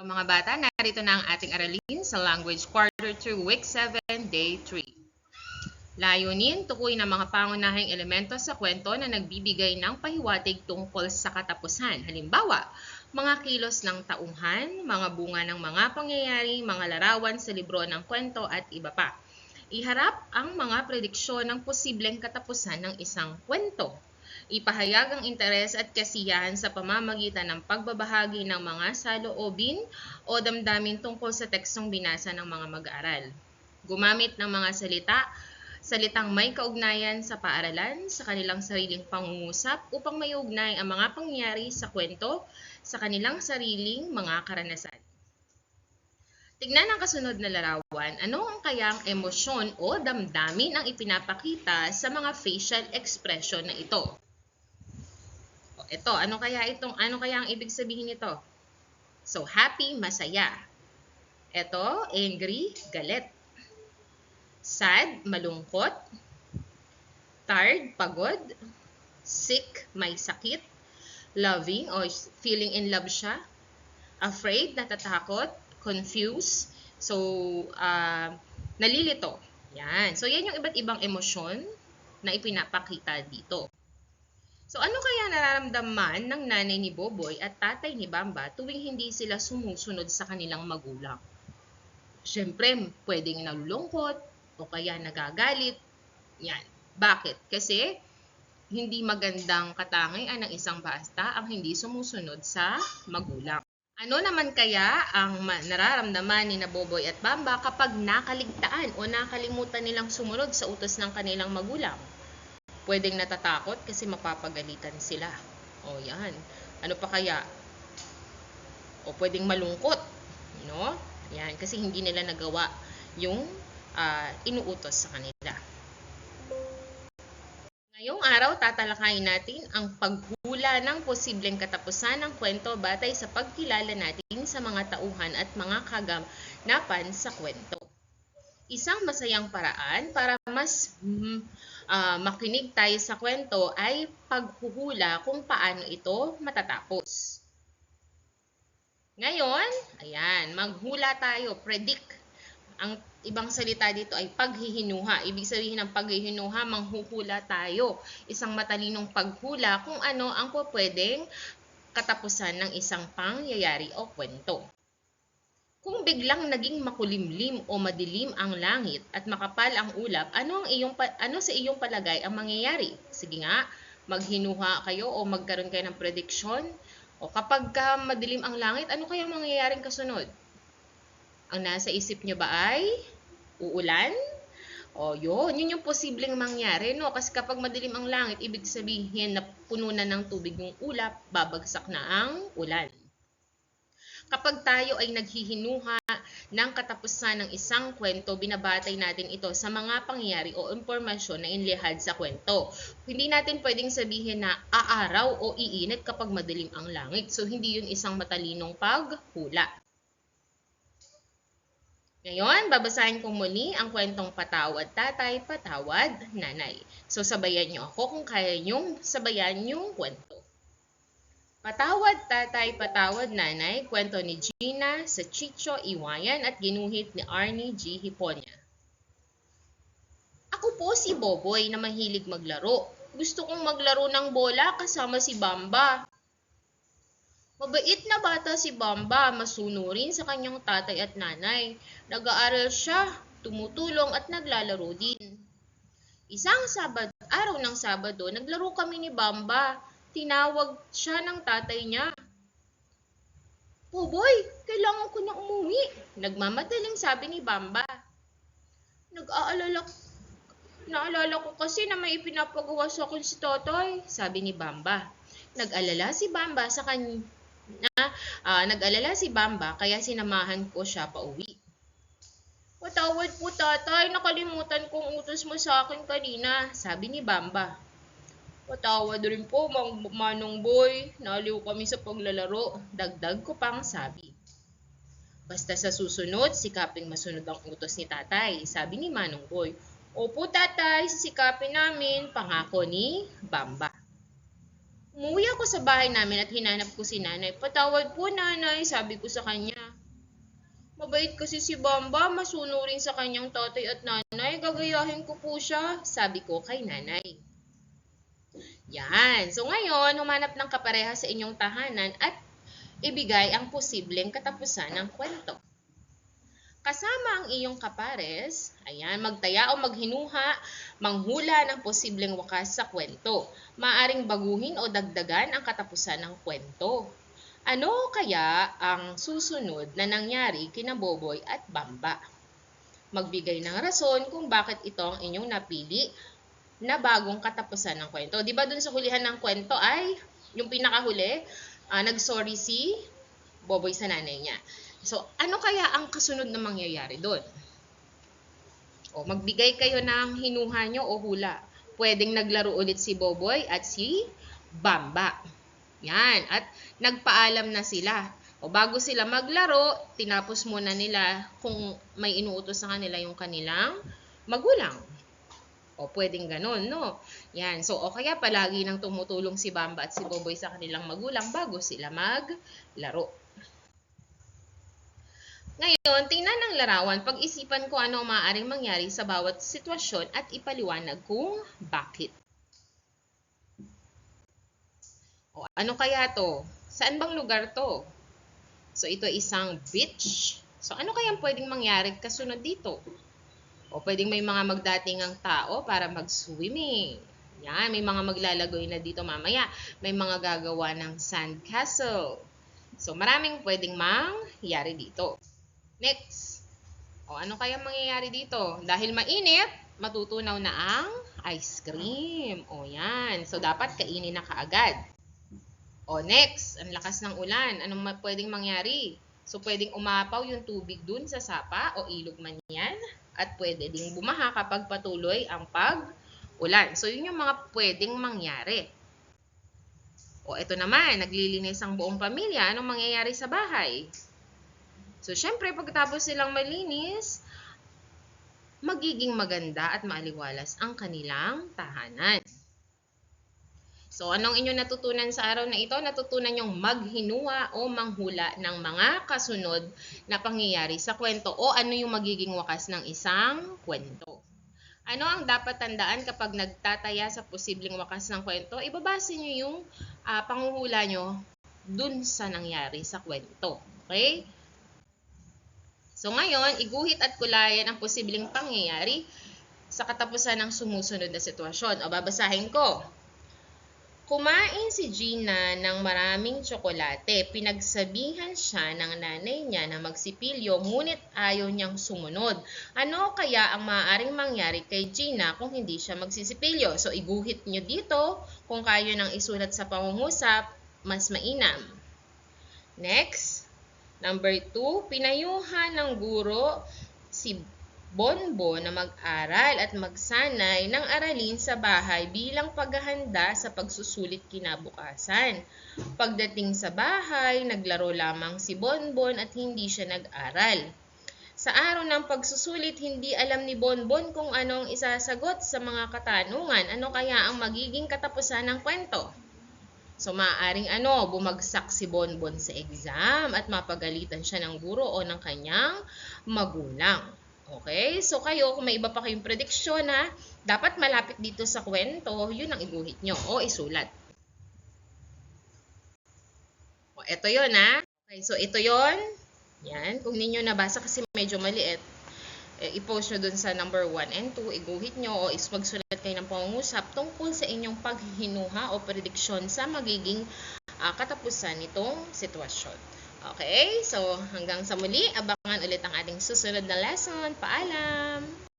Araw mga bata, narito na ang ating aralin sa Language Quarter 2, Week 7, Day 3. Layunin, tukuyin ang mga pangunahing elemento sa kwento na nagbibigay ng pahiwatig tungkol sa katapusan. Halimbawa, mga kilos ng taunghan, mga bunga ng mga pangyayari, mga larawan sa libro ng kwento at iba pa. Iharap ang mga prediksyon ng posibleng katapusan ng isang kwento. Ipahayag ang interes at kasiyahan sa pamamagitan ng pagbabahagi ng mga saloobin o damdamin tungkol sa tekstong binasa ng mga mag-aaral. Gumamit ng mga salita, salitang may kaugnayan sa paaralan, sa kanilang sariling pangungusap upang may ugnay ang mga pangyayari sa kwento sa kanilang sariling mga karanasan. Tignan ang kasunod na larawan. Ano ang kayang emosyon o damdamin ang ipinapakita sa mga facial expression na ito? Ito, ano kaya itong ano kaya ang ibig sabihin nito? So, happy, masaya. Ito, angry, galit. Sad, malungkot. Tired, pagod. Sick, may sakit. Loving o feeling in love siya. Afraid, natatakot. Confused. So, uh, nalilito. Yan. So, yan yung iba't ibang emosyon na ipinapakita dito. So ano kaya nararamdaman ng nanay ni Boboy at tatay ni Bamba tuwing hindi sila sumusunod sa kanilang magulang? Siyempre, pwedeng nalulungkot o kaya nagagalit. Yan. Bakit? Kasi hindi magandang katangian ng isang basta ang hindi sumusunod sa magulang. Ano naman kaya ang nararamdaman ni na Boboy at Bamba kapag nakaligtaan o nakalimutan nilang sumunod sa utos ng kanilang magulang? Pwedeng natatakot kasi mapapagalitan sila. O yan. Ano pa kaya? O pwedeng malungkot. No? Yan. Kasi hindi nila nagawa yung uh, inuutos sa kanila. Ngayong araw, tatalakayin natin ang paghula ng posibleng katapusan ng kwento batay sa pagkilala natin sa mga tauhan at mga kaganapan sa kwento. Isang masayang paraan para mas mm, uh, makinig tayo sa kwento ay paghuhula kung paano ito matatapos. Ngayon, ayan, maghula tayo, predict. Ang ibang salita dito ay paghihinuha. Ibig sabihin ng paghihinuha, manghuhula tayo. Isang matalinong paghula kung ano ang pwedeng katapusan ng isang pangyayari o kwento. Kung biglang naging makulimlim o madilim ang langit at makapal ang ulap, ano, ang iyong, ano sa iyong palagay ang mangyayari? Sige nga, maghinuha kayo o magkaroon kayo ng prediction. O kapag ka madilim ang langit, ano kaya mangyayaring kasunod? Ang nasa isip nyo ba ay uulan? O yun, yun yung posibleng mangyari, no? Kasi kapag madilim ang langit, ibig sabihin na puno na ng tubig yung ulap, babagsak na ang ulan. Kapag tayo ay naghihinuha ng katapusan ng isang kwento, binabatay natin ito sa mga pangyayari o impormasyon na inlihad sa kwento. Hindi natin pwedeng sabihin na aaraw o iinit kapag madilim ang langit. So, hindi yun isang matalinong paghula. Ngayon, babasahin ko muli ang kwentong Patawad Tatay, Patawad Nanay. So, sabayan niyo ako kung kaya niyong sabayan yung kwento. Patawad tatay, patawad nanay, kwento ni Gina sa Chicho Iwayan at ginuhit ni Arnie G. Hiponya. Ako po si Boboy na mahilig maglaro. Gusto kong maglaro ng bola kasama si Bamba. Mabait na bata si Bamba, masunurin sa kanyang tatay at nanay. Nag-aaral siya, tumutulong at naglalaro din. Isang Sabado, araw ng Sabado, naglaro kami ni Bamba tinawag siya ng tatay niya. Oh boy, kailangan ko na umuwi. Nagmamadaling sabi ni Bamba. Nag-aalala Naalala ko kasi na may ipinapagawa sa akin si Totoy, sabi ni Bamba. Nag-alala si Bamba sa kanya, uh, nag-alala si Bamba kaya sinamahan ko siya pa uwi. Patawad po tatay, nakalimutan kong utos mo sa akin kanina, sabi ni Bamba. Patawad rin po, Manong Boy. Naliw kami sa paglalaro. Dagdag ko pang sabi. Basta sa susunod, sikaping masunod ang utos ni tatay, sabi ni Manong Boy. Opo tatay, sisikapin namin, pangako ni Bamba. Umuwi ako sa bahay namin at hinanap ko si nanay. Patawad po nanay, sabi ko sa kanya. Mabait kasi si Bamba, masunurin sa kanyang tatay at nanay. Gagayahin ko po siya, sabi ko kay nanay. Yan. So ngayon, humanap ng kapareha sa inyong tahanan at ibigay ang posibleng katapusan ng kwento. Kasama ang iyong kapares, ayan, magtaya o maghinuha, manghula ng posibleng wakas sa kwento. Maaring baguhin o dagdagan ang katapusan ng kwento. Ano kaya ang susunod na nangyari kina Boboy at Bamba? Magbigay ng rason kung bakit ito ang inyong napili na bagong katapusan ng kwento. Di ba dun sa hulihan ng kwento ay, yung pinakahuli, ah, nag-sorry si Boboy sa nanay niya. So, ano kaya ang kasunod na mangyayari doon? O, magbigay kayo ng hinuha nyo o hula. Pwedeng naglaro ulit si Boboy at si Bamba. Yan. At nagpaalam na sila. O bago sila maglaro, tinapos muna nila kung may inuutos sa kanila yung kanilang magulang. O pwedeng ganun, no? Yan. So, o kaya palagi nang tumutulong si Bamba at si Boboy sa kanilang magulang bago sila maglaro. Ngayon, tingnan ng larawan, pag-isipan ko ano ang maaaring mangyari sa bawat sitwasyon at ipaliwanag kung bakit. O ano kaya to? Saan bang lugar to? So, ito isang beach. So, ano kaya pwedeng mangyari kasunod dito? O pwedeng may mga magdatingang tao para mag-swimming. Yan, may mga maglalagoy na dito mamaya. May mga gagawa ng sand castle. So, maraming pwedeng mangyari dito. Next. O, ano kaya mangyayari dito? Dahil mainit, matutunaw na ang ice cream. O, yan. So, dapat kainin na kaagad. O, next. Ang lakas ng ulan. Anong pwedeng mangyari? So, pwedeng umapaw yung tubig dun sa sapa o ilog man yan. At pwede ding bumaha kapag patuloy ang pag-ulan. So, yun yung mga pwedeng mangyari. O, ito naman. Naglilinis ang buong pamilya. Anong mangyayari sa bahay? So, syempre, pagkatapos silang malinis, magiging maganda at maaliwalas ang kanilang tahanan. So, anong inyong natutunan sa araw na ito? Natutunan yung maghinua o manghula ng mga kasunod na pangyayari sa kwento o ano yung magiging wakas ng isang kwento. Ano ang dapat tandaan kapag nagtataya sa posibleng wakas ng kwento? Ibabase nyo yung ah, panghuhula nyo dun sa nangyari sa kwento. Okay? So ngayon, iguhit at kulayan ang posibleng pangyayari sa katapusan ng sumusunod na sitwasyon. O babasahin ko. Kumain si Gina ng maraming tsokolate. Pinagsabihan siya ng nanay niya na magsipilyo ngunit ayaw niyang sumunod. Ano kaya ang maaaring mangyari kay Gina kung hindi siya magsisipilyo? So iguhit niyo dito kung kayo nang isulat sa pangungusap, mas mainam. Next. Number two, pinayuhan ng guro si Bonbon na mag-aral at magsanay ng aralin sa bahay bilang paghahanda sa pagsusulit kinabukasan. Pagdating sa bahay, naglaro lamang si Bonbon at hindi siya nag-aral. Sa araw ng pagsusulit, hindi alam ni Bonbon kung anong isasagot sa mga katanungan. Ano kaya ang magiging katapusan ng kwento? So, maaaring ano, bumagsak si Bonbon sa exam at mapagalitan siya ng guro o ng kanyang magulang. Okay? So, kayo, kung may iba pa kayong prediksyon ha, dapat malapit dito sa kwento, yun ang iguhit nyo o isulat. O, eto yun ha. Okay, so ito yon Yan. Kung ninyo nabasa kasi medyo maliit, eh, i-post nyo dun sa number 1 and 2, iguhit nyo o is magsulat kayo ng pangungusap tungkol sa inyong paghinuha o prediksyon sa magiging ah, katapusan nitong sitwasyon. Okay? So, hanggang sa muli, abangan ulit ang ating susunod na lesson. Paalam!